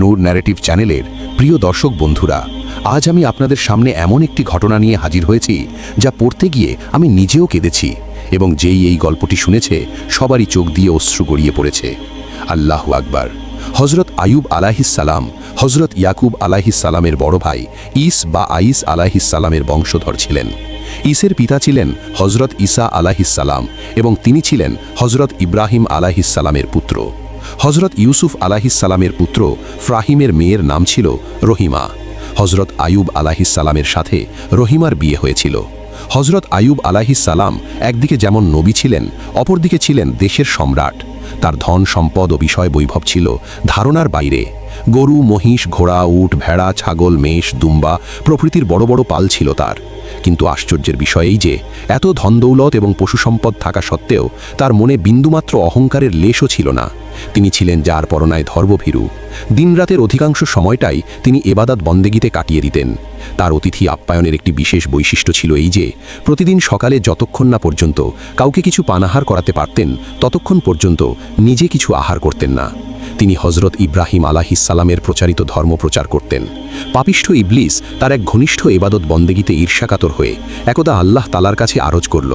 নূর narrative চ্যানেলের প্রিয় দর্শক বন্ধুরা, আজ আমি আপনাদের সামনে এমন একটি ঘটনা নিয়ে হাজির হয়েছি যা পড়তে গিয়ে আমি নিজেও কেঁদেছি এবং যেই এই গল্পটি শুনেছে সবারই চোখ দিয়ে অশ্রু গড়িয়ে পড়েছে। আল্লাহ আকবার। হজরত আয়ুব আলাহিসাল্লাম হজরত ইয়াকুব আলাহিসাল্লামের বড় ভাই ইস বা আইস আলাহিসাল্লামের বংশধর ছিলেন। ইসের পিতা ছিলেন হজরত ঈসা আলাহিসাল্লাম এবং তিনি ছিলেন হজরত ইব্রাহিম আলাহিসাল্লামের পুত্র। হজরত ইউসুফ আলাহিসাল্লামের পুত্র ফ্রাহিমের মেয়ের নাম ছিল রহিমা। হজরত আয়ুব আলাহিসাল্লামের সাথে রহিমার বিয়ে হয়েছিল। হজরত আয়ুব আলাহিসাল্লাম একদিকে যেমন নবী ছিলেন, অপরদিকে ছিলেন দেশের সম্রাট। তার ধন সম্পদ ও বিষয় বৈভব ছিল ধারণার বাইরে। গরু, মহিষ, ঘোড়া, উট, ভেড়া, ছাগল, মেষ, দুম্বা প্রভৃতির বড় বড় পাল ছিল তার। কিন্তু আশ্চর্যের বিষয় এই যে, এত ধনদৌলত এবং পশু সম্পদ থাকা সত্ত্বেও তার মনে বিন্দুমাত্র অহংকারের লেশও ছিল না। তিনি ছিলেন যার পরনায় ধর্মভীরু। দিনরাতের অধিকাংশ সময়টাই তিনি এবাদাত বন্দেগিতে কাটিয়ে দিতেন। তার অতিথি আপ্যায়নের একটি বিশেষ বৈশিষ্ট্য ছিল এই যে, প্রতিদিন সকালে যতক্ষণ না পর্যন্ত কাউকে কিছু পানাহার করাতে পারতেন, ততক্ষণ পর্যন্ত নিজে কিছু আহার করতেন না। তিনি হজরত ইব্রাহিম আলাহিসাল্লামের প্রচারিত ধর্ম প্রচার করতেন। পাপিষ্ঠ ইবলিস তার এক ঘনিষ্ঠ এবাদত বন্দেগিতে ঈর্ষাকাতর হয়ে একদা আল্লাহ তালার কাছে আরজ করল,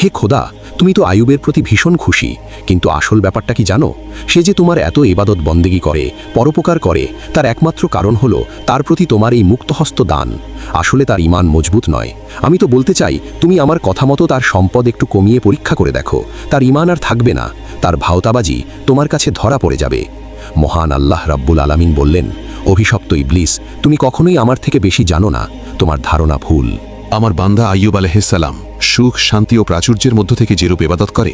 হে খোদা তুমি তো আয়ুবের প্রতি ভীষণ খুশি, কিন্তু আসল ব্যাপারটা কি জানো? সে যে তোমার এত এবাদত বন্দেগি করে, পরোপকার করে, তার একমাত্র কারণ হলো তার প্রতি তোমার এই মুক্তহস্ত দান। আসলে তার ইমান মজবুত নয়। আমি তো বলতে চাই, তুমি আমার কথা মতো তার সম্পদ একটু কমিয়ে পরীক্ষা করে দেখো। তার ইমান আর থাকবে না। তার ভাওতাবাজি তোমার কাছে ধরা পড়ে যাবে। মহান আল্লাহ রাব্বুল আলামিন বললেন, অভিশপ্ত ইবলিস, তুমি কখনোই আমার থেকে বেশি জানো না। তোমার ধারণা ভুল। আমার বান্দা আইয়ুব আলহিসাল্লাম সুখ, শান্তি ও প্রাচুর্যের মধ্য থেকে যেরূপ এবাদত করে,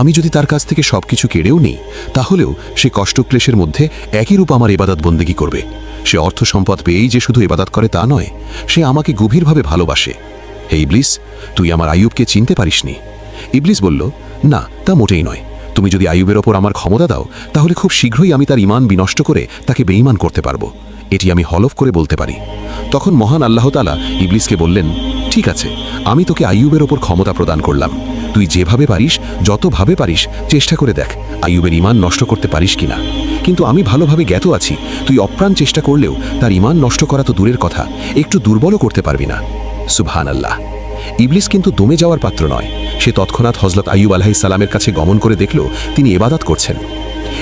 আমি যদি তার কাছ থেকে সবকিছু কেড়েও নিই, তাহলেও সে কষ্টক্লেশের মধ্যে একই রূপ আমার এবাদত বন্দেগী করবে। সে অর্থ সম্পদ পেয়েই যে শুধু এবাদত করে তা নয়, সে আমাকে গভীরভাবে ভালোবাসে। হে ইবলিস, তুই আমার আইয়ুবকে চিনতে পারিসনি। ইবলিস বলল, না, তা মোটেই নয়। তুমি যদি আইয়ুবের ওপর আমার ক্ষমতা দাও, তাহলে খুব শীঘ্রই আমি তার ইমান বিনষ্ট করে তাকে বেঈমান করতে পারব। এটি আমি হলফ করে বলতে পারি। তখন মহান আল্লাহ তালা ইবলিসকে বললেন ঠিক আছে, আমি তোকে আইয়ুবের ওপর ক্ষমতা প্রদান করলাম। তুই যেভাবে পারিস, যতভাবে পারিস, চেষ্টা করে দেখ, আইয়ুবের ইমান নষ্ট করতে পারিস কিনা। কিন্তু আমি ভালোভাবে জ্ঞাত আছি, তুই অপ্রাণ চেষ্টা করলেও তার ইমান নষ্ট করা তো দূরের কথা, একটু দুর্বলও করতে পারবি না। সুবহান আল্লাহ ইবলিস কিন্তু দমে যাওয়ার পাত্র নয়। সে তৎক্ষণাৎ হজরত আইয়ুব আলাহি সালামের কাছে গমন করে দেখল তিনি এবাদাত করছেন।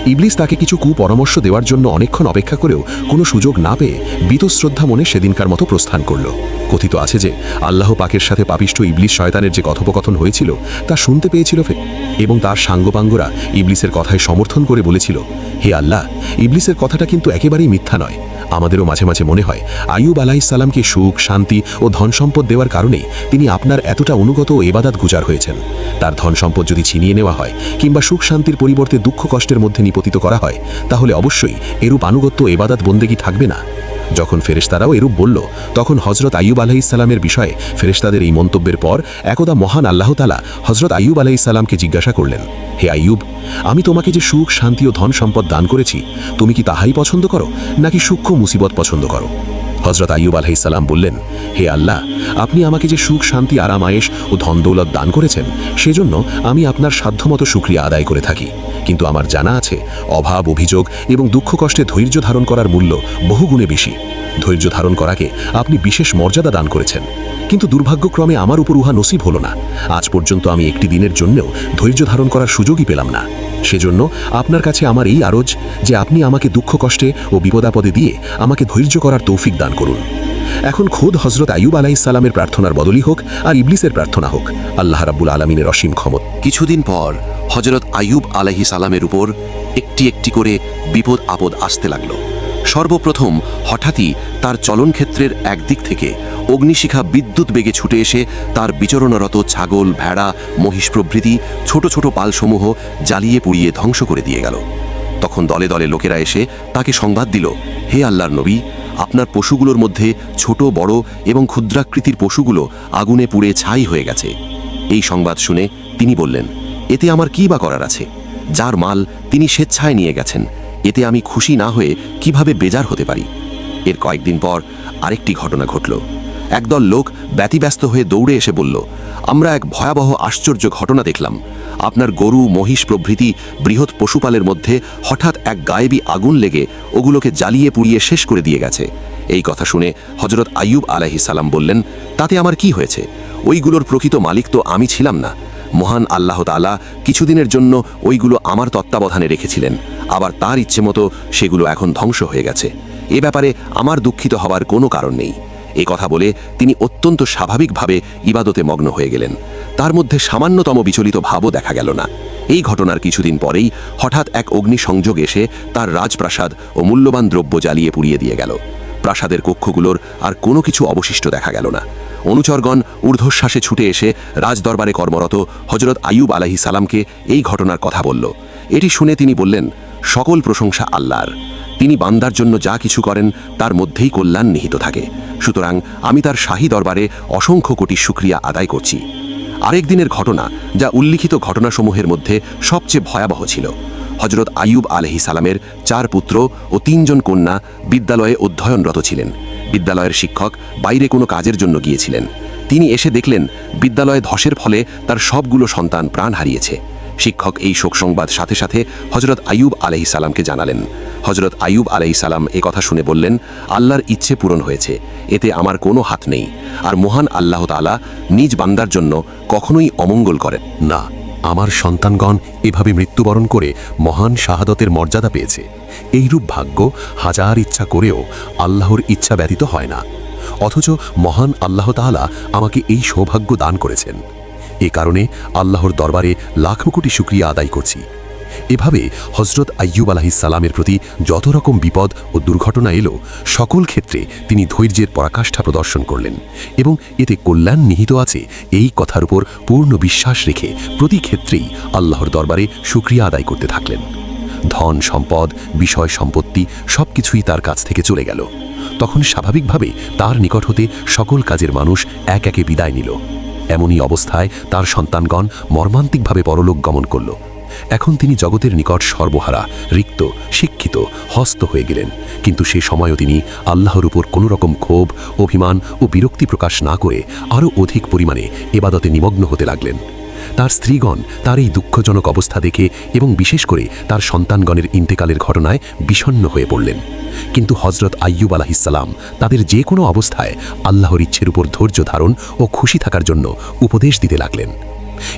ইবলিস তাকে কিছু কুপরামর্শ দেওয়ার জন্য অনেকক্ষণ অপেক্ষা করেও কোনো সুযোগ না পেয়ে বীতশ্রদ্ধা মনে সেদিনকার মতো প্রস্থান করল। কথিত আছে যে, আল্লাহ পাকের সাথে পাপিষ্ট ইবলিস শয়তানের যে কথোপকথন হয়েছিল, তা শুনতে পেয়েছিল ফে এবং তার সাঙ্গপাঙ্গরা ইবলিসের কথায় সমর্থন করে বলেছিল, হে আল্লাহ, ইবলিসের কথাটা কিন্তু একেবারেই মিথ্যা নয়। আমাদেরও মাঝে মাঝে মনে হয় আইয়ুব আলাহিসাল্লামকে সুখ, শান্তি ও ধন সম্পদ দেওয়ার কারণেই তিনি আপনার এতটা অনুগত ও এবাদাত গুজার হয়েছেন। তার ধন সম্পদ যদি ছিনিয়ে নেওয়া হয় কিংবা সুখ, শান্তির পরিবর্তে দুঃখ, কষ্টের মধ্যে নিপতিত করা হয়, তাহলে অবশ্যই এরূপ আনুগত্য এবাদাত বন্দেগী থাকবে না। যখন ফেরেশতারাও এরূপ বলল, তখন হজরত আইয়ুব আলাহিসাল্লামের বিষয়ে ফেরেশতাদের এই মন্তব্যের পর একদা মহান আল্লাহ তালা হজরত আইয়ুব আলাহিসাল্লামকে জিজ্ঞাসা করলেন, হে আইয়ুব, আমি তোমাকে যে সুখ, শান্তি ও ধন সম্পদ দান করেছি, তুমি কি তাহাই পছন্দ করো, নাকি সূক্ষ্ম মুসিবত পছন্দ করো? হজরত আইয়ুব আলাহিসাল্লাম বললেন, হে আল্লাহ, আপনি আমাকে যে সুখ, শান্তি, আরাম আয়েস ও ধন, দৌলত দান করেছেন, সেজন্য আমি আপনার সাধ্যমতো সুক্রিয়া আদায় করে থাকি। কিন্তু আমার জানা আছে, অভাব, অভিযোগ এবং দুঃখ কষ্টে ধৈর্য ধারণ করার মূল্য বহুগুণে বেশি। ধৈর্য ধারণ করাকে আপনি বিশেষ মর্যাদা দান করেছেন। কিন্তু দুর্ভাগ্যক্রমে আমার উপর উহা নসিব হলো না। আজ পর্যন্ত আমি একটি দিনের জন্যও ধৈর্য ধারণ করার সুযোগই পেলাম না। সেজন্য আপনার কাছে আমার এই আরজ যে আপনি আমাকে দুঃখ, কষ্টে ও বিপদাপদে দিয়ে আমাকে ধৈর্য করার তৌফিক দান করুন। এখন খোদ হজরত আইয়ুব আলাইসাল্লামের প্রার্থনার বদলি হোক আর ইবলিসের প্রার্থনা হোক। আল্লাহ রাব্বুল আলমিনের অসীম ক্ষমত। কিছুদিন পর হজরত আয়ুব আলাহি সালামের উপর একটি একটি করে বিপদ, আপদ আসতে লাগল। সর্বপ্রথম হঠাৎই তার চলনক্ষেত্রের একদিক থেকে অগ্নিশিখা বিদ্যুৎ বেগে ছুটে এসে তার বিচরণরত ছাগল, ভেড়া, মহিষ প্রভৃতি ছোট ছোট পালসমূহ জ্বালিয়ে পুড়িয়ে ধ্বংস করে দিয়ে গেল। তখন দলে দলে লোকেরা এসে তাকে সংবাদ দিল, হে আল্লাহর নবী, আপনার পশুগুলোর মধ্যে ছোট, বড় এবং ক্ষুদ্রাকৃতির পশুগুলো আগুনে পুড়ে ছাই হয়ে গেছে। এই সংবাদ শুনে তিনি বললেন, এতে আমার কী বা করার আছে? যার মাল তিনি স্বেচ্ছায় নিয়ে গেছেন, এতে আমি খুশি না হয়ে কীভাবে বেজার হতে পারি? এর কয়েকদিন পর আরেকটি ঘটনা ঘটল। একদল লোক ব্যতিব্যস্ত হয়ে দৌড়ে এসে বলল, আমরা এক ভয়াবহ আশ্চর্য ঘটনা দেখলাম। আপনার গরু, মহিষ প্রভৃতি বৃহৎ পশুপালের মধ্যে হঠাৎ এক গায়েবী আগুন লেগে ওগুলোকে জ্বালিয়ে পুড়িয়ে শেষ করে দিয়ে গেছে। এই কথা শুনে হজরত আইয়ুব আলাহি সালাম বললেন, তাতে আমার কি হয়েছে? ওইগুলোর প্রকৃত মালিক তো আমি ছিলাম না। মহান আল্লাহ তালা কিছুদিনের জন্য ওইগুলো আমার তত্ত্বাবধানে রেখেছিলেন। আবার তার ইচ্ছে মতো সেগুলো এখন ধ্বংস হয়ে গেছে। এ ব্যাপারে আমার দুঃখিত হবার কোনো কারণ নেই। এ কথা বলে তিনি অত্যন্ত স্বাভাবিকভাবে ইবাদতে মগ্ন হয়ে গেলেন। তার মধ্যে সামান্যতম বিচলিত ভাবও দেখা গেল না। এই ঘটনার কিছুদিন পরেই হঠাৎ এক অগ্নিসংযোগ এসে তার রাজপ্রাসাদ ও মূল্যবান দ্রব্য জ্বালিয়ে পুড়িয়ে দিয়ে গেল। প্রাসাদের কক্ষগুলোর আর কোনো কিছু অবশিষ্ট দেখা গেল না। অনুচরগণ ঊর্ধ্বশ্বাসে ছুটে এসে রাজদরবারে কর্মরত হজরত আইয়ুব আলাহি সালামকে এই ঘটনার কথা বলল। এটি শুনে তিনি বললেন, সকল প্রশংসা আল্লাহর। তিনি বান্দার জন্য যা কিছু করেন, তার মধ্যেই কল্যাণ নিহিত থাকে। সুতরাং আমি তার শাহী দরবারে অসংখ্য কোটি শুক্রিয়া আদায় করছি। আরেক দিনের ঘটনা, যা উল্লিখিত ঘটনাসমূহের মধ্যে সবচেয়ে ভয়াবহ ছিল। হজরত আইয়ুব আলহি সালামের চার পুত্র ও তিনজন কন্যা বিদ্যালয়ে অধ্যয়নরত ছিলেন। বিদ্যালয়ের শিক্ষক বাইরে কোনো কাজের জন্য গিয়েছিলেন। তিনি এসে দেখলেন, বিদ্যালয়ে ধসের ফলে তার সবগুলো সন্তান প্রাণ হারিয়েছে। শিক্ষক এই শোক সংবাদ সাথে সাথে হজরত আয়ুব আলহি সালামকে জানালেন। হজরত আয়ুব আলহি সালাম এ কথা শুনে বললেন, আল্লাহর ইচ্ছে পূরণ হয়েছে, এতে আমার কোনো হাত নেই। আর মহান আল্লাহ তালা নিজ বান্দার জন্য কখনোই অমঙ্গল করেন না। আমার সন্তানগণ এভাবে মৃত্যুবরণ করে মহান শাহাদতের মর্যাদা পেয়েছে। এইরূপ ভাগ্য হাজার ইচ্ছা করেও আল্লাহর ইচ্ছা ব্যতীত হয় না। অথচ মহান আল্লাহ তাআলা আমাকে এই সৌভাগ্য দান করেছেন। এ কারণে আল্লাহর দরবারে লাখো কোটি শুক্রিয়া আদায় করছি। এভাবে হজরত আইয়ুব সালামের প্রতি যত রকম বিপদ ও দুর্ঘটনা এলো, সকল ক্ষেত্রে তিনি ধৈর্যের পরাকাষ্ঠা প্রদর্শন করলেন এবং এতে কল্যাণ নিহিত আছে এই কথার উপর পূর্ণ বিশ্বাস রেখে প্রতি ক্ষেত্রেই আল্লাহর দরবারে শুক্রিয়া আদায় করতে থাকলেন। ধন সম্পদ, বিষয় সম্পত্তি সব কিছুই তার কাছ থেকে চলে গেল। তখন স্বাভাবিকভাবে তার নিকট হতে সকল কাজের মানুষ এক একে বিদায় নিল। এমনই অবস্থায় তার সন্তানগণ মর্মান্তিকভাবে পরলোক গমন করল। এখন তিনি জগতের নিকট সর্বহারা, রিক্ত, শিক্ষিত, হস্ত হয়ে গেলেন। কিন্তু সে সময়ও তিনি আল্লাহর উপর কোনো রকম ক্ষোভ, অভিমান ও বিরক্তি প্রকাশ না করে আরও অধিক পরিমাণে এবাদতে নিমগ্ন হতে লাগলেন। তার স্ত্রীগণ তার এই দুঃখজনক অবস্থা দেখে এবং বিশেষ করে তার সন্তানগণের ইন্তেকালের ঘটনায় বিষণ্ণ হয়ে পড়লেন। কিন্তু হজরত আইয়ুব আলাহিসাল্লাম তাদের যে কোনো অবস্থায় আল্লাহর ইচ্ছের উপর ধৈর্য ধারণ ও খুশি থাকার জন্য উপদেশ দিতে লাগলেন।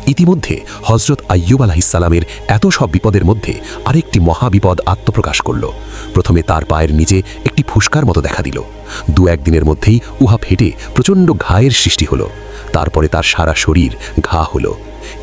ইতিমধ্যে হজরত আইয়ুব আলাহিসাল্লামের এত সব বিপদের মধ্যে আরেকটি মহাবিপদ আত্মপ্রকাশ করল। প্রথমে তার পায়ের নিচে একটি ফুসকার মতো দেখা দিল। দু একদিনের মধ্যেই উহা ফেটে প্রচণ্ড ঘায়ের সৃষ্টি হলো। তারপরে তার সারা শরীর ঘা হলো।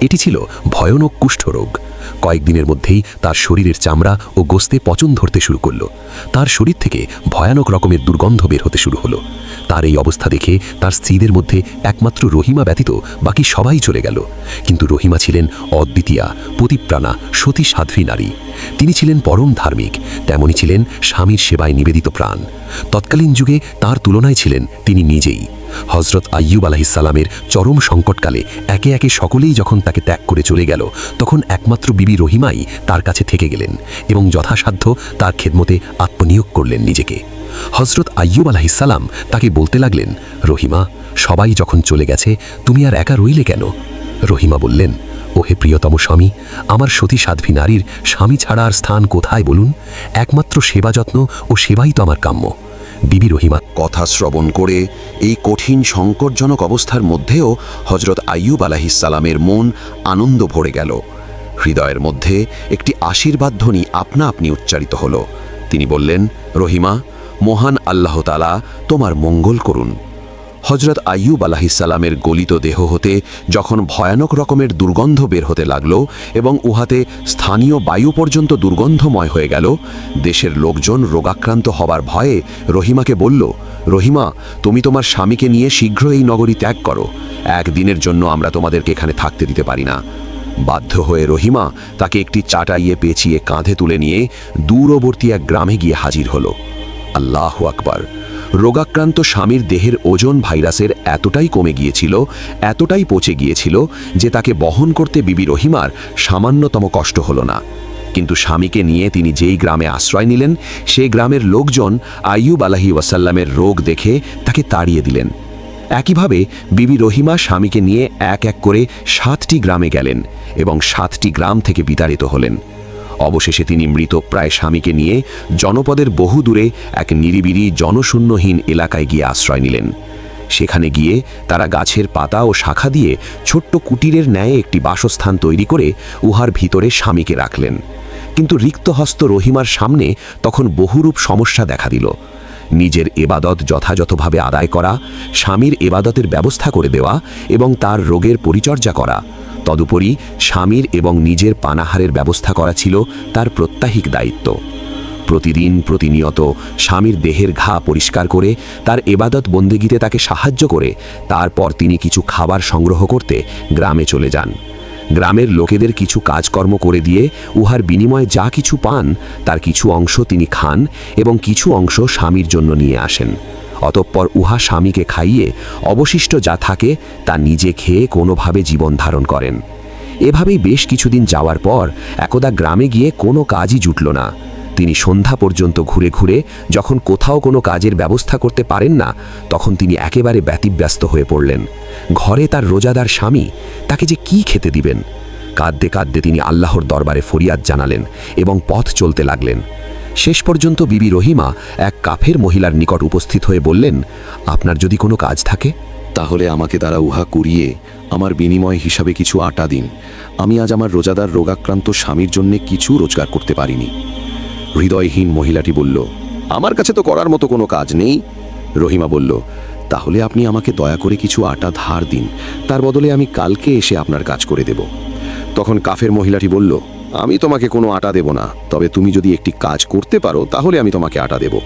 এটি ছিল ভয়ানক কুষ্ঠরোগ। কয়েকদিনের মধ্যেই তার শরীরের চামড়া ও গোস্তে পচন ধরতে শুরু করল। তার শরীর থেকে ভয়ানক রকমের দুর্গন্ধ বের হতে শুরু হলো। তার এই অবস্থা দেখে তার স্ত্রীদের মধ্যে একমাত্র রহিমা ব্যতীত বাকি সবাই চলে গেল। কিন্তু রহিমা ছিলেন অদ্বিতীয়া, পতিপ্রাণা সতী সাধ্বী নারী। তিনি ছিলেন পরম ধার্মিক, তেমনি ছিলেন স্বামীর সেবায় নিবেদিত প্রাণ। তৎকালীন যুগে তার তুলনায় ছিলেন তিনি নিজেই। হজরত আইয়ুব আলাহিসাল্লামের চরম সংকটকালে একে একে সকলেই যখন তাকে ত্যাগ করে চলে গেল, তখন একমাত্র বিবি রহিমাই তার কাছে থেকে গেলেন এবং যথাসাধ্য তার খেদমতে আত্মনিয়োগ করলেন নিজেকে। হজরত আইয়ুব আলাহিসাল্লাম তাকে বলতে লাগলেন, রহিমা, সবাই যখন চলে গেছে, তুমি আর একা রইলে কেন? রহিমা বললেন, ওহে প্রিয়তম স্বামী, আমার সতী সাধ্বী নারীর স্বামী ছাড়া আর স্থান কোথায় বলুন? একমাত্র সেবা যত্ন ও সেবাই তো আমার কাম্য। বিবি রহিমা। কথা শ্রবণ করে এই কঠিন সংকটজনক অবস্থার মধ্যেও হজরত আইয়ুব আলাহিসাল্লামের মন আনন্দ ভরে গেল। হৃদয়ের মধ্যে একটি আশীর্বাদ ধ্বনি আপনা আপনি উচ্চারিত হল। তিনি বললেন, রহিমা, মহান আল্লাহতালা তোমার মঙ্গল করুন। হজরত আইয়ুব আলাহিসাল্লামের গলিত দেহ হতে যখন ভয়ানক রকমের দুর্গন্ধ বের হতে লাগল এবং উহাতে স্থানীয় বায়ু পর্যন্ত দুর্গন্ধময় হয়ে গেল, দেশের লোকজন রোগাক্রান্ত হবার ভয়ে রহিমাকে বলল, রহিমা, তুমি তোমার স্বামীকে নিয়ে শীঘ্র এই নগরী ত্যাগ করো। একদিনের জন্য আমরা তোমাদেরকে এখানে থাকতে দিতে পারি না। বাধ্য হয়ে রহিমা তাকে একটি চাটাইয়ে পেঁচিয়ে কাঁধে তুলে নিয়ে দূরবর্তী এক গ্রামে গিয়ে হাজির হলো। আল্লাহ আকবার। রোগাক্রান্ত স্বামীর দেহের ওজন ভাইরাসের এতটাই কমে গিয়েছিল, এতটাই পচে গিয়েছিল যে তাকে বহন করতে বিবি রহিমার সামান্যতম কষ্ট হলো না। কিন্তু স্বামীকে নিয়ে তিনি যেই গ্রামে আশ্রয় নিলেন, সেই গ্রামের লোকজন আইয়ুব আলাহি ওয়াসাল্লামের রোগ দেখে তাকে তাড়িয়ে দিলেন। একইভাবে বিবি রহিমা স্বামীকে নিয়ে এক এক করে সাতটি গ্রামে গেলেন এবং সাতটি গ্রাম থেকে বিতাড়িত হলেন। অবশেষে তিনি মৃত প্রায় স্বামীকে নিয়ে জনপদের বহু দূরে এক নিরিবিরি জনশূন্যহীন এলাকায় গিয়ে আশ্রয় নিলেন। সেখানে গিয়ে তারা গাছের পাতা ও শাখা দিয়ে ছোট্ট কুটিরের ন্যায় একটি বাসস্থান তৈরি করে উহার ভিতরে স্বামীকে রাখলেন। কিন্তু রিক্তহস্ত রহিমার সামনে তখন বহুরূপ সমস্যা দেখা দিল। নিজের এবাদত যথাযথভাবে আদায় করা, স্বামীর এবাদতের ব্যবস্থা করে দেওয়া এবং তার রোগের পরিচর্যা করা তদুপরি স্বামীর এবং নিজের পানাহারের ব্যবস্থা করা ছিল তার প্রত্যাহিক দায়িত্ব। প্রতিদিন প্রতিনিয়ত স্বামীর দেহের ঘা পরিষ্কার করে, তার এবাদত বন্দেগীতে তাকে সাহায্য করে, তারপর তিনি কিছু খাবার সংগ্রহ করতে গ্রামে চলে যান। গ্রামের লোকেদের কিছু কাজকর্ম করে দিয়ে উহার বিনিময়ে যা কিছু পান, তার কিছু অংশ তিনি খান এবং কিছু অংশ স্বামীর জন্য নিয়ে আসেন। অতঃপর উহা স্বামীকে খাইয়ে অবশিষ্ট যা থাকে তা নিজে খেয়ে কোনোভাবে জীবন ধারণ করেন। এভাবেই বেশ কিছুদিন যাওয়ার পর একদা গ্রামে গিয়ে কোনো কাজই জুটল না। তিনি সন্ধ্যা পর্যন্ত ঘুরে ঘুরে যখন কোথাও কোনো কাজের ব্যবস্থা করতে পারেন না, তখন তিনি একেবারে ব্যতিব্যস্ত হয়ে পড়লেন। ঘরে তার রোজাদার স্বামী, তাকে যে কি খেতে দিবেন? কাঁদতে কাঁদতে তিনি আল্লাহর দরবারে ফরিয়াদ জানালেন এবং পথ চলতে লাগলেন। শেষ পর্যন্ত বিবি রহিমা এক কাফের মহিলার নিকট উপস্থিত হয়ে বললেন, আপনার যদি কোনো কাজ থাকে? তাহলে আমাকে তারা উহা করিয়ে আমার বিনিময় হিসাবে কিছু আটা দিন। আমি আজ আমার রোজাদার রোগাক্রান্ত স্বামীর জন্য কিছু রোজগার করতে পারিনি। হৃদয়হীন মহিলাটি বলল, আমার কাছে তো করার মতো কোনো কাজ নেই। রহিমা বলল, তাহলে আপনি আমাকে দয়া করে কিছু আটা ধার দিন। তার বদলে আমি কালকে এসে আপনার কাজ করে দেব। তখন কাফের মহিলাটি বলল আমি তোমাকে কোনো আটা দেব না। তবে তুমি যদি একটি কাজ করতে পারো, তাহলে আমি তোমাকে আটা দেব।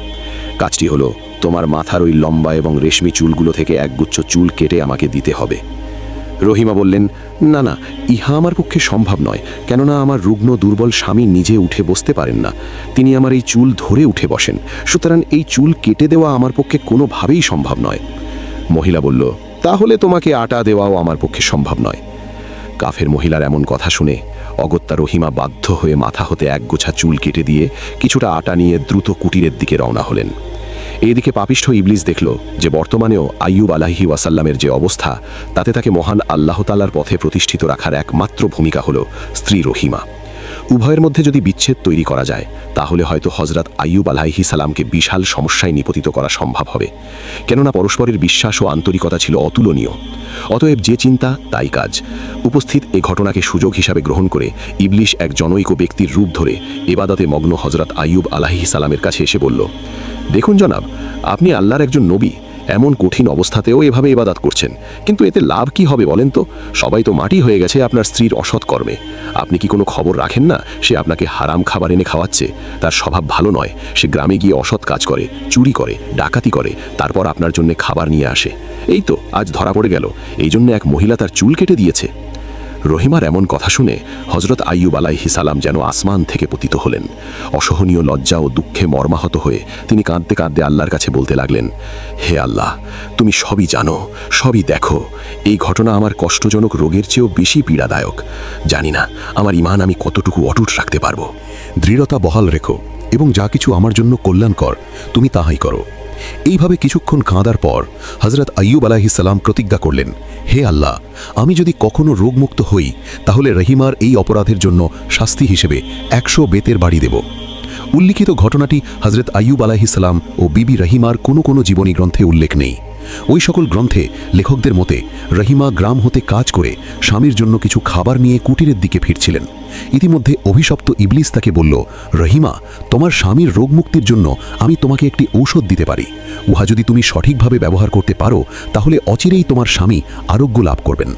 কাজটি হলো, তোমার মাথার ওই লম্বা এবং রেশমি চুলগুলো থেকে একগুচ্ছ চুল কেটে আমাকে দিতে হবে। রহিমা বললেন, না না, ইহা আমার পক্ষে সম্ভব নয়, কেননা আমার রুগ্ন দুর্বল স্বামী নিজে উঠে বসতে পারেন না। তিনি আমার এই চুল ধরে উঠে বসেন, সুতরাং এই চুল কেটে দেওয়া আমার পক্ষে কোনোভাবেই সম্ভব নয়। মহিলা বলল, তাহলে তোমাকে আটা দেওয়াও আমার পক্ষে সম্ভব নয়। কাফের মহিলার এমন কথা শুনে অগত্যা রহিমা বাধ্য হয়ে মাথা হতে একগোছা চুল কেটে দিয়ে কিছুটা আটা নিয়ে দ্রুত কুটিরের দিকে রওনা হলেন। এদিকে পাপিষ্ঠ ইবলিস দেখল যে বর্তমানেও আইয়ুব আলাহি ওয়াসাল্লামের যে অবস্থা, তাতে তাকে মহান আল্লাহতালার পথে প্রতিষ্ঠিত রাখার একমাত্র ভূমিকা হল স্ত্রী রহিমা। উভয়ের মধ্যে যদি বিচ্ছেদ তৈরি করা যায়, তাহলে হয়তো হজরত আইয়ুব আলাহি সালামকে বিশাল সমস্যায় নিপতিত করা সম্ভব হবে। কেননা পরস্পরের বিশ্বাস ও আন্তরিকতা ছিল অতুলনীয়। অতএব যে চিন্তা, তাই কাজ। উপস্থিত এ ঘটনাকে সুযোগ হিসাবে গ্রহণ করে ইবলিশ এক জনৈক ব্যক্তির রূপ ধরে এবাদতে মগ্ন হজরত আইয়ুব আলাহি সালামের কাছে এসে বলল, দেখুন জনাব, আপনি আল্লাহর একজন নবী। এমন কঠিন অবস্থাতেও এভাবে ইবাদাত করছেন। কিন্তু এতে লাভ কি হবে বলেন তো? সবাই তো মাটি হয়ে গেছে আপনার স্ত্রীর অসৎ কর্মে। আপনি কি কোনো খবর রাখেন না? সে আপনাকে হারাম খাবার এনে খাওয়াচ্ছে। তার স্বভাব ভালো নয়। সে গ্রামে গিয়ে অসৎ কাজ করে, চুরি করে, ডাকাতি করে, তারপর আপনার জন্য খাবার নিয়ে আসে। এই তো, আজ ধরা পড়ে গেল। এই জন্য এক মহিলা তার চুল কেটে দিয়েছে। রহিমার এমন কথা শুনে হজরত আইয়ুব আলাইহি সালাম যেন আসমান থেকে পতিত হলেন। অসহনীয় লজ্জা ও দুঃখে মর্মাহত হয়ে তিনি কাঁদতে কাঁদতে আল্লাহর কাছে বলতে লাগলেন, হে আল্লাহ, তুমি সবই জানো, সবই দেখো। এই ঘটনা আমার কষ্টজনক রোগের চেয়েও বেশি পীড়াদায়ক। জানি না আমার ইমান আমি কতটুকু অটুট রাখতে পারব। দৃঢ়তা বহাল রেখো এবং যা কিছু আমার জন্য কল্যাণকর, তুমি তাহাই করো। এইভাবে কিছুক্ষণ কাঁদার পর হজরত আইয়ুব আলাহিসাল্লাম প্রতিজ্ঞা করলেন, হে আল্লাহ, আমি যদি কখনো রোগমুক্ত হই, তাহলে রহিমার এই অপরাধের জন্য শাস্তি হিসেবে একশো বেতের বাড়ি দেব। উল্লিখিত ঘটনাটি হজরত আইয়ুব আলাহিসাল্লাম ও বিবি রহিমার কোনো কোনো জীবনী গ্রন্থে উল্লেখ নেই। ওই সকল গ্রন্থে লেখকদের মতে রহিমা গ্রাম হতে কাজ করে স্বামীর জন্য কিছু খাবার নিয়ে কুটিরের দিকে ফিরছিলেন। ইতিমধ্যে অভিশপ্ত ইবলিস তাকে বলল, রহিমা, তোমার স্বামীর রোগমুক্তির জন্য আমি তোমাকে একটি ঔষধ দিতে পারি। উহা যদি তুমি সঠিকভাবে ব্যবহার করতে পারো, তাহলে অচিরেই তোমার স্বামী আরোগ্য লাভ করবেন।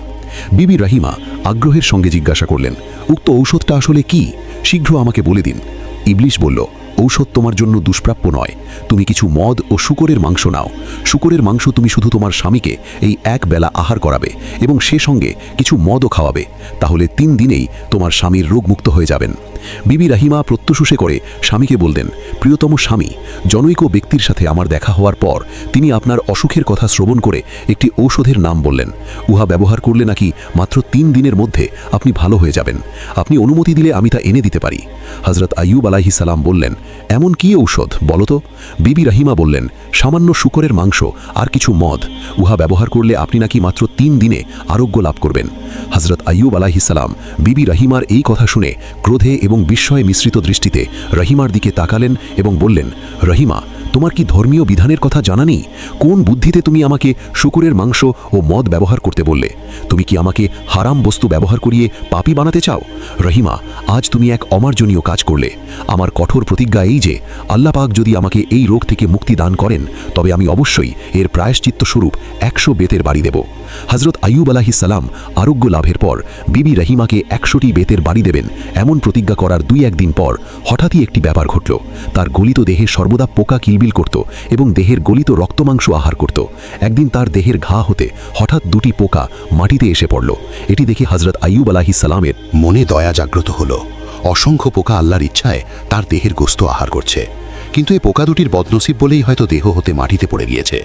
বিবি রহিমা আগ্রহের সঙ্গে জিজ্ঞাসা করলেন, উক্ত ঔষধটা আসলে কি? শীঘ্র আমাকে বলে দিন। ইবলিশ বলল ঔষধ তোমার জন্য দুষ্প্রাপ্য নয়। তুমি কিছু মদ ও শুকরের মাংস নাও। শুকরের মাংস তুমি শুধু তোমার স্বামীকে এই এক বেলা আহার করাবে এবং সে সঙ্গে কিছু মদও খাওয়াবে। তাহলে তিন দিনেই তোমার স্বামীর রোগমুক্ত হয়ে যাবেন। বিবি রাহিমা প্রত্যুষে করে স্বামীকে বললেন, প্রিয়তম স্বামী, জনৈক ব্যক্তির সাথে আমার দেখা হওয়ার পর তিনি আপনার অসুখের কথা শ্রবণ করে একটি ঔষধের নাম বললেন। উহা ব্যবহার করলে নাকি মাত্র তিন দিনের মধ্যে আপনি ভালো হয়ে যাবেন। আপনি অনুমতি দিলে আমি তা এনে দিতে পারি। হজরত আইয়ুব আলাহি সালাম বললেন এমন কি ঔষধ? বলতো বিবি রাহিমা বললেন, সামান্য শুকরের মাংস আর কিছু মদ। উহা ব্যবহার করলে আপনি নাকি মাত্র তিন দিনে আরোগ্য লাভ করবেন। হজরত আইয়ুব আলাহিসাল্লাম বিবি রাহিমার এই কথা শুনে ক্রোধে এবং বিস্ময়ে মিশ্রিত দৃষ্টিতে রহিমার দিকে তাকালেন এবং বললেন, রহিমা তোমার কি ধর্মীয় বিধানের কথা জানা নেই? কোন বুদ্ধিতে তুমি আমাকে শুকুরের মাংস ও মদ ব্যবহার করতে বললে? তুমি কি আমাকে হারাম বস্তু ব্যবহার করিয়ে পাপি বানাতে চাও? রহিমা, আজ তুমি এক অমার্জনীয় কাজ করলে। আমার কঠোর প্রতিজ্ঞা এই যে, আল্লাহ পাক যদি আমাকে এই রোগ থেকে মুক্তি দান করেন, তবে আমি অবশ্যই এর প্রায়শ্চিত্ত স্বরূপ একশো বেতের বাড়ি দেব। হজরত আইয়ুব আলাহিসাল্লাম আরোগ্য লাভের পর বিবি রহিমাকে একশোটি বেতের বাড়ি দেবেন এমন প্রতিজ্ঞা করার দুই একদিন পর হঠাৎই একটি ব্যাপার ঘটল। তার গলিত দেহে সর্বদা পোকা কিলবিল করত এবং দেহের গলিত রক্তমাংস আহার করত। একদিন তার দেহের ঘা হতে হঠাৎ দুটি পোকা মাটিতে এসে পড়ল। এটি দেখে হজরত আইয়ুব আলাহিসাল্লামের মনে দয়া জাগ্রত হলো। অসংখ্য পোকা আল্লাহর ইচ্ছায় তার দেহের গোস্ত আহার করছে। কিন্তু এই পোকা দুটির বদনসিব বলেই হয়তো দেহ হতে মাটিতে পড়ে গিয়েছে।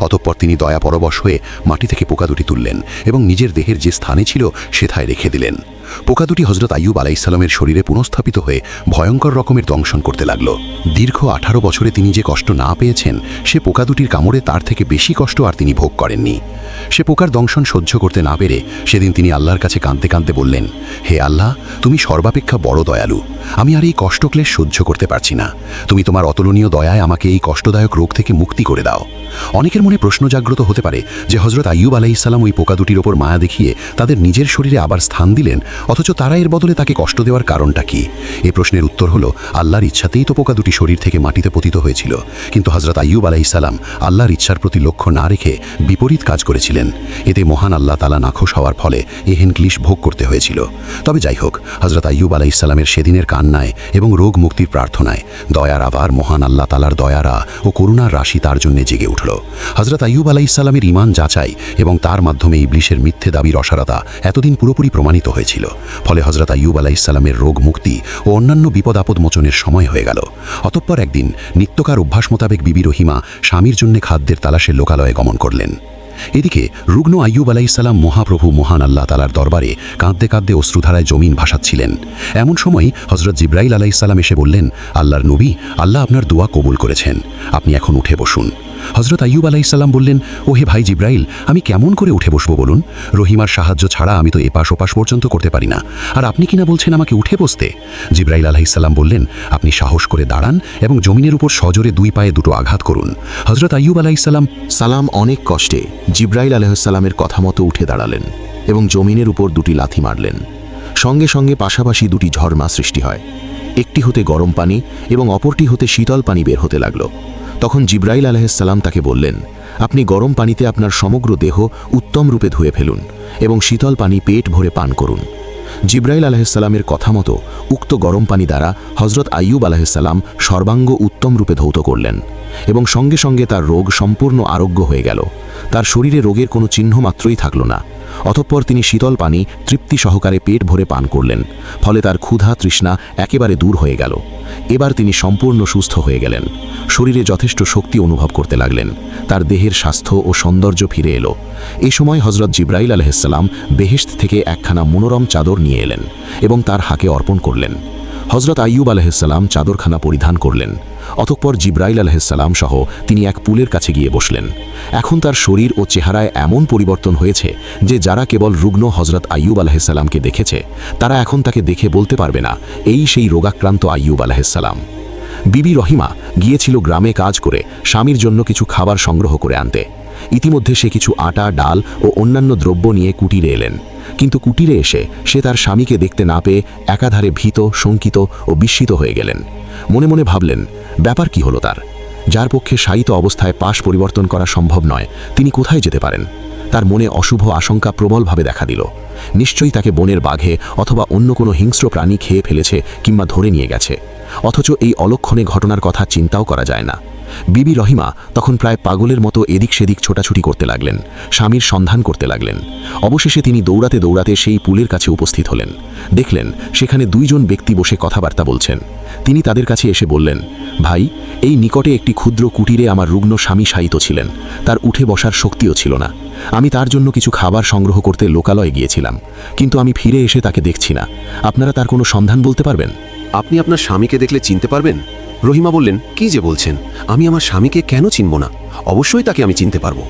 অতঃপর তিনি দয়া পরবশ হয়ে মাটি থেকে পোকা দুটি তুললেন এবং নিজের দেহের যে স্থানে ছিল, সেথায় রেখে দিলেন। পোকা দুটি হজরত আইয়ুব আলাইসাল্লামের শরীরে পুনঃস্থাপিত হয়ে ভয়ঙ্কর রকমের দংশন করতে লাগল। দীর্ঘ আঠারো বছরে তিনি যে কষ্ট না পেয়েছেন, সে পোকা দুটির কামড়ে তার থেকে বেশি কষ্ট আর তিনি ভোগ করেননি। সে পোকার দংশন সহ্য করতে না পেরে সেদিন তিনি আল্লাহর কাছে কাঁদতে কাঁদতে বললেন, হে আল্লাহ, তুমি সর্বাপেক্ষা বড় দয়ালু। আমি আর এই কষ্টক্লেশ সহ্য করতে পারছি না। তুমি তোমার অতুলনীয় দয়ায় আমাকে এই কষ্টদায়ক রোগ থেকে মুক্তি করে দাও। অনেকের মনে প্রশ্ন জাগ্রত হতে পারে যে হজরত আইয়ুব আলাইসাল্লাম ওই পোকা দুটির ওপর মায়া দেখিয়ে তাদের নিজের শরীরে আবার স্থান দিলেন অথচ তারা এর বদলে তাকে কষ্ট দেওয়ার কারণটা কি? এ প্রশ্নের উত্তর হলো, আল্লাহর ইচ্ছাতেই তো পোকা দুটি শরীর থেকে মাটিতে পতিত হয়েছিল। কিন্তু হজরত আইয়ুব আলাইসাল্লাম আল্লাহর ইচ্ছার প্রতি লক্ষ্য না রেখে বিপরীত কাজ করেছিলেন। এতে মহান আল্লাহ তালা নাখোশ হওয়ার ফলে এহেন ক্লিশ ভোগ করতে হয়েছিল। তবে যাই হোক হজরত আইয়ুব আলাইসাল্লামের সেদিনের কান্নায় এবং রোগ মুক্তির প্রার্থনায় দয়ার আবার মহান আল্লাহ তালার দয়ারা ও করুণার রাশি তার জন্য জেগে উঠল। হজরত আইয়ুব আলাইসাল্লামের ইমান যাচাই এবং তার মাধ্যমে ইবলিশের মিথ্যে দাবির অসারতা এতদিন পুরোপুরি প্রমাণিত হয়েছিল। ফলে হজরত আইয়ুব আলাইসাল্লামের রোগ মুক্তি ও অন্যান্য বিপদ আপদ মোচনের সময় হয়ে গেল। অতঃপর একদিন নিত্যকার অভ্যাস মোতাবেক বিবি রহিমা স্বামীর জন্য খাদ্যের তালাশে লোকালয়ে গমন করলেন। এদিকে রুগ্ন আইয়ুব আলাইসাল্লাম মহাপ্রভু মহান আল্লাহ তালার দরবারে কাঁদতে কাঁদতে অশ্রুধারায় জমিন ভাসাচ্ছিলেন। এমন সময় হজরত জিব্রাইল আলাইসাল্লাম এসে বললেন, আল্লাহর নবী, আল্লাহ আপনার দোয়া কবুল করেছেন। আপনি এখন উঠে বসুন। হজরত আইয়ুব আলাইসাল্লাম বললেন ও হে ভাই জিব্রাইল, আমি কেমন করে উঠে বসবো বলুন? রহিমার সাহায্য ছাড়া আমি তো এপাশ ওপাশ পর্যন্ত করতে পারি না। আর আপনি কিনা বলছেন আমাকে উঠে বসতে? জিব্রাইল আলাইসাল্লাম বললেন, আপনি সাহস করে দাঁড়ান এবং জমিনের উপর সজোরে দুই পায়ে দুটো আঘাত করুন। হজরত আইয়ুব আলাইসাল্লাম সালাম অনেক কষ্টে জিব্রাইল আলহামের কথা মতো উঠে দাঁড়ালেন এবং জমিনের উপর দুটি লাথি মারলেন। সঙ্গে সঙ্গে পাশাপাশি দুটি ঝর্মা সৃষ্টি হয়। একটি হতে গরম পানি এবং অপরটি হতে শীতল পানি বের হতে লাগল। তখন জিব্রাইল আলহাম তাকে বললেন, আপনি গরম পানিতে আপনার সমগ্র দেহ উত্তম রূপে ধুয়ে ফেলুন এবং শীতল পানি পেট ভরে পান করুন। জিব্রাইল আলাহিসাল্লামের কথা মতো উক্ত গরম পানি দ্বারা হজরত আইয়ুব আলাহিসাল্লাম সর্বাঙ্গ উত্তম রূপে ধৌত করলেন এবং সঙ্গে সঙ্গে তার রোগ সম্পূর্ণ আরোগ্য হয়ে গেল। তার শরীরে রোগের কোনো চিহ্ন মাত্রই থাকল না। অতঃপর তিনি শীতল পানি, তৃপ্তি সহকারে পেট ভরে পান করলেন। ফলে তার ক্ষুধা তৃষ্ণা একেবারে দূর হয়ে গেল। এবার তিনি সম্পূর্ণ সুস্থ হয়ে গেলেন। শরীরে যথেষ্ট শক্তি অনুভব করতে লাগলেন। তার দেহের স্বাস্থ্য ও সৌন্দর্য ফিরে এলো। এ সময় হজরত জিব্রাইল আলহিসাল্লাম বেহেস্ত থেকে একখানা মনোরম চাদর নিয়ে এলেন এবং তার হাকে অর্পণ করলেন। হজরত আইয়ুব আলহিসাল্লাম চাদরখানা পরিধান করলেন। অতঃপর জিব্রাইল আলহিসাল্লাম সহ তিনি এক পুলের কাছে গিয়ে বসলেন। এখন তার শরীর ও চেহারায় এমন পরিবর্তন হয়েছে যে যারা কেবল রুগ্ন হজরত আইয়ুব আলহিসাল্লামকে দেখেছে, তারা এখন তাকে দেখে বলতে পারবে না, এই সেই রোগাক্রান্ত আইয়ুব আলহিসাল্লাম বিবি রহিমা গিয়েছিল গ্রামে কাজ করে, স্বামীর জন্য কিছু খাবার সংগ্রহ করে আনতে। ইতিমধ্যে সে কিছু আটা, ডাল ও অন্যান্য দ্রব্য নিয়ে কুটিরে এলেন। কিন্তু কুটিরে এসে সে তার স্বামীকে দেখতে না পেয়ে একাধারে ভীত, শঙ্কিত ও বিস্মিত হয়ে গেলেন। মনে মনে ভাবলেন ব্যাপার কি হলো তার? যার পক্ষে শায়িত অবস্থায় পাশ পরিবর্তন করা সম্ভব নয়, তিনি কোথায় যেতে পারেন? তার মনে অশুভ আশঙ্কা প্রবলভাবে দেখা দিল। নিশ্চয়ই তাকে বনের বাঘে অথবা অন্য কোনো হিংস্র প্রাণী খেয়ে ফেলেছে কিংবা ধরে নিয়ে গেছে। অথচ এই অলক্ষণে ঘটনার কথা চিন্তাও করা যায় না। বিবি রহিমা তখন প্রায় পাগলের মতো এদিক সেদিক ছোটাছুটি করতে লাগলেন, স্বামীর সন্ধান করতে লাগলেন। অবশেষে তিনি দৌড়াতে দৌড়াতে সেই পুলের কাছে উপস্থিত হলেন। দেখলেন, সেখানে দুইজন ব্যক্তি বসে কথাবার্তা বলছেন। তিনি তাদের কাছে এসে বললেন, ভাই, এই নিকটে একটি ক্ষুদ্র কুটিরে আমার রুগ্ন স্বামী শায়িত ছিলেন। তার উঠে বসার শক্তিও ছিল না। আমি তার জন্য কিছু খাবার সংগ্রহ করতে লোকালয়ে গিয়েছিলাম। কিন্তু আমি ফিরে এসে তাকে দেখছি না। আপনারা তার কোনো সন্ধান বলতে পারবেন? আপনি আপনার স্বামীকে দেখলে চিনতে পারবেন? রহিমা বললেন, কি যে বলছেন? আমি আমার স্বামীকে কেন চিনব না? অবশ্যই তাকে আমি চিনতে পারব।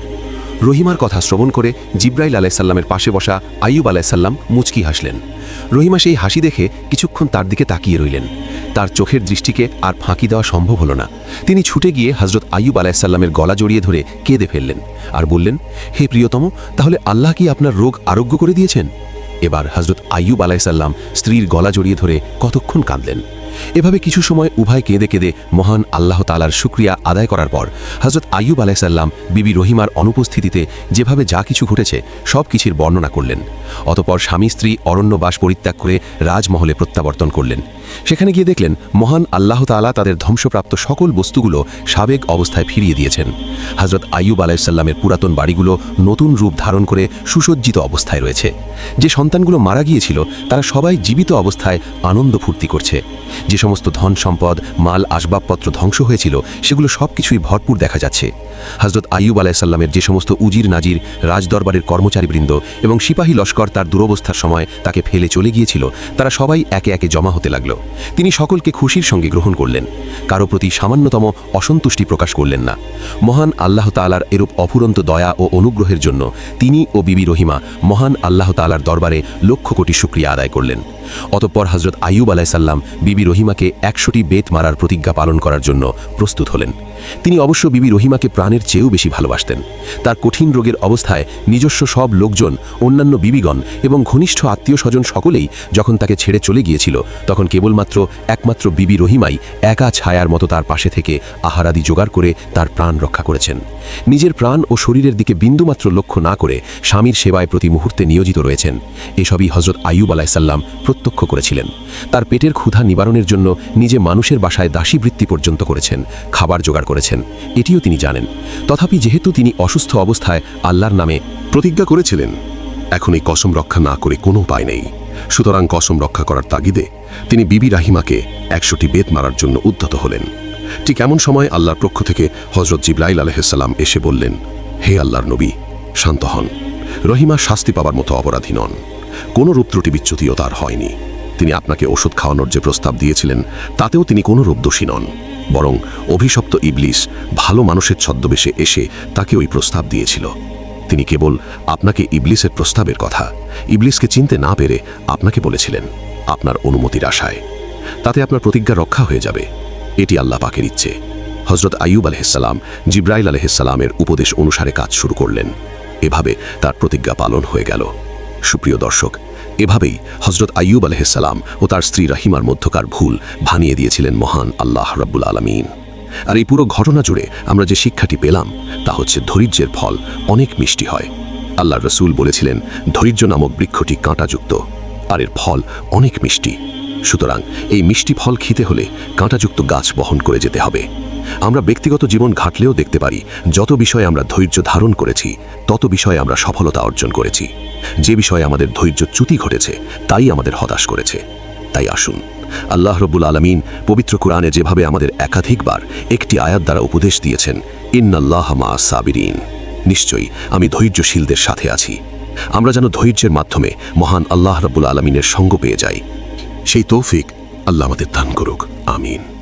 রহিমার কথা শ্রবণ করে জিব্রাইল আলাইসাল্লামের পাশে বসা আইয়ুব আলাইসাল্লাম মুচকি হাসলেন। রহিমা সেই হাসি দেখে কিছুক্ষণ তার দিকে তাকিয়ে রইলেন। তার চোখের দৃষ্টিকে আর ফাঁকি দেওয়া সম্ভব হলো না। তিনি ছুটে গিয়ে হজরত আইয়ুব আলাইসাল্লামের গলা জড়িয়ে ধরে কেঁদে ফেললেন আর বললেন, হে প্রিয়তম, তাহলে আল্লাহ কি আপনার রোগ আরোগ্য করে দিয়েছেন? এবার হজরত আইয়ুব আলাইসাল্লাম স্ত্রীর গলা জড়িয়ে ধরে কতক্ষণ কাঁদলেন? এভাবে কিছু সময় উভয় কেঁদে কেঁদে মহান আল্লাহ তালার শুক্রিয়া আদায় করার পর হজরত আইয়ুব আলাইসাল্লাম বিবি রহিমার অনুপস্থিতিতে যেভাবে যা কিছু ঘটেছে সব কিছুর বর্ণনা করলেন। অতপর স্বামী স্ত্রী অরণ্যবাস পরিত্যাগ করে রাজমহলে প্রত্যাবর্তন করলেন। সেখানে গিয়ে দেখলেন মহান আল্লাহ তালা তাদের ধ্বংসপ্রাপ্ত সকল বস্তুগুলো সাবেক অবস্থায় ফিরিয়ে দিয়েছেন। হজরত আইয়ুব আলাইসাল্লামের পুরাতন বাড়িগুলো নতুন রূপ ধারণ করে সুসজ্জিত অবস্থায় রয়েছে। যে সন্তানগুলো মারা গিয়েছিল, তারা সবাই জীবিত অবস্থায় আনন্দ ফুর্তি করছে। যে সমস্ত ধন সম্পদ, মাল, আসবাবপত্র ধ্বংস হয়েছিল, সেগুলো সব কিছুই ভরপুর দেখা যাচ্ছে। হজরত আইয়ুব আলাইসাল্লামের যে সমস্ত উজির নাজির, রাজদরবারের কর্মচারীবৃন্দ এবং সিপাহী লস্কর তার দুরবস্থার সময় তাকে ফেলে চলে গিয়েছিল, তারা সবাই একে একে জমা হতে লাগল। তিনি সকলকে খুশির সঙ্গে গ্রহণ করলেন, কারও প্রতি সামান্যতম অসন্তুষ্টি প্রকাশ করলেন না। মহান আল্লাহ তালার এরূপ অফুরন্ত দয়া ও অনুগ্রহের জন্য তিনি ও বিবি রহিমা মহান আল্লাহ তালার দরবারে লক্ষ কোটি শুক্রিয়া আদায় করলেন। অতঃপর হজরত আইয়ুব আলাইসাল্লাম বিবি রহিমাকে একশোটি বেত মারার প্রতিজ্ঞা পালন করার জন্য প্রস্তুত হলেন। তিনি অবশ্য বিবি রহিমাকে প্রাণের চেয়েও বেশি ভালোবাসতেন। তার কঠিন রোগের অবস্থায় নিজস্ব সব লোকজন, অন্যান্য বিবিগণ এবং ঘনিষ্ঠ আত্মীয় স্বজন সকলেই যখন তাকে ছেড়ে চলে গিয়েছিল, তখন কেবলমাত্র একমাত্র বিবি রহিমাই একা ছায়ার মতো তার পাশে থেকে আহারাদি জোগাড় করে তার প্রাণ রক্ষা করেছেন। নিজের প্রাণ ও শরীরের দিকে বিন্দুমাত্র লক্ষ্য না করে স্বামীর সেবায় প্রতি মুহূর্তে নিয়োজিত রয়েছেন। এসবই হজরত আইয়ুব আলাইসাল্লাম প্রত্যক্ষ করেছিলেন। তার পেটের ক্ষুধা নিবারণের জন্য নিজে মানুষের বাসায় দাসী বৃত্তি পর্যন্ত করেছেন। খাবার জোগাড় করেছেন, এটিও তিনি জানেন। তথাপি যেহেতু তিনি অসুস্থ অবস্থায় আল্লাহর নামে প্রতিজ্ঞা করেছিলেন, এখন এই কসম রক্ষা না করে কোনো উপায় নেই। সুতরাং কসম রক্ষা করার তাগিদে তিনি বিবি রাহিমাকে একশোটি বেত মারার জন্য উদ্ধত হলেন। ঠিক এমন সময় আল্লাহর পক্ষ থেকে হজরত জিব্রাইল আলহিসাল্লাম এসে বললেন, হে আল্লাহর নবী, শান্ত হন। রহিমা শাস্তি পাবার মতো অপরাধী নন। কোনো রূপ ত্রুটি বিচ্যুতিও তার হয়নি। তিনি আপনাকে ওষুধ খাওয়ানোর যে প্রস্তাব দিয়েছিলেন, তাতেও তিনি কোনো রূপ দোষী নন। বরং অভিশপ্ত ইবলিস ভালো মানুষের ছদ্মবেশে এসে তাকে ওই প্রস্তাব দিয়েছিল। তিনি কেবল আপনাকে ইবলিসের প্রস্তাবের কথা, ইবলিসকে চিনতে না পেরে আপনাকে বলেছিলেন, আপনার অনুমতির আশায়। তাতে আপনার প্রতিজ্ঞা রক্ষা হয়ে যাবে। এটি আল্লাহ পাকের ইচ্ছে। হজরত আইয়ুব আলহিসাল্লাম জিব্রাইল আলহিসাল্লামের উপদেশ অনুসারে কাজ শুরু করলেন। এভাবে তার প্রতিজ্ঞা পালন হয়ে গেল। সুপ্রিয় দর্শক এভাবেই হজরত আইয়ুব আলহিসাল্লাম ও তার স্ত্রী রাহিমার মধ্যকার ভুল ভানিয়ে দিয়েছিলেন মহান আল্লাহ রাব্বুল আলমিন। আর এই পুরো ঘটনা জুড়ে আমরা যে শিক্ষাটি পেলাম, তা হচ্ছে ধৈর্যের ফল অনেক মিষ্টি হয়। আল্লাহ রসুল বলেছিলেন, ধৈর্য নামক বৃক্ষটি কাঁটাযুক্ত, আর এর ফল অনেক মিষ্টি। সুতরাং এই মিষ্টি ফল খেতে হলে কাঁটাযুক্ত গাছ বহন করে যেতে হবে। আমরা ব্যক্তিগত জীবন ঘাটলেও দেখতে পারি, যত বিষয়ে আমরা ধৈর্য ধারণ করেছি, তত বিষয়ে আমরা সফলতা অর্জন করেছি। যে বিষয়ে আমাদের ধৈর্য চ্যুতি ঘটেছে, তাই আমাদের হতাশ করেছে। তাই আসুন, আল্লাহ রব্বুল আলমিন পবিত্র কোরআনে যেভাবে আমাদের একাধিকবার একটি আয়াত দ্বারা উপদেশ দিয়েছেন, ইন্নাল্লাহ মা সাবিরিন। নিশ্চয়ই, আমি ধৈর্যশীলদের সাথে আছি। আমরা যেন ধৈর্যের মাধ্যমে মহান আল্লাহ রব্বুল আলমিনের সঙ্গ পেয়ে যাই। সেই তৌফিক আল্লাহ আমাদের দান করুক, আমিন।